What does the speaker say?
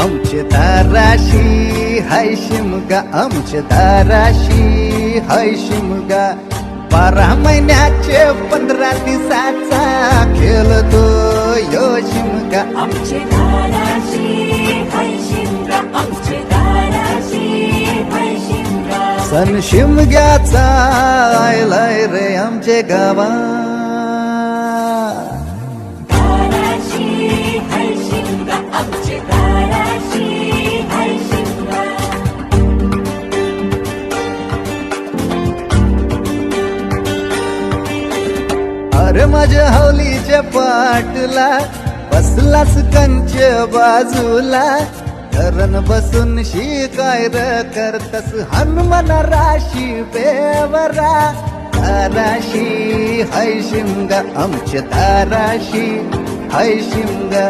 आमचे दाराशी हाय शिमगा. आमचे दाराशी हाय शिमगा. बारा महिन्याचे पंधरा दिवसाचा खेळतो यो शिमगा. आमचे दाराशी हाय शिमगा. आमचे दाराशी हाय शिमगा. सण शिमग्याचा आयलाय रे आमचे गावा अरे माझ्या हवलीच्या पाटला बसलाच कंच बाजूला. धरण बसून शिकाय र करतस हनुमान राशी बेवरा. ताराशी हय शिमगा आमच्या ताराशी हय शिमगा.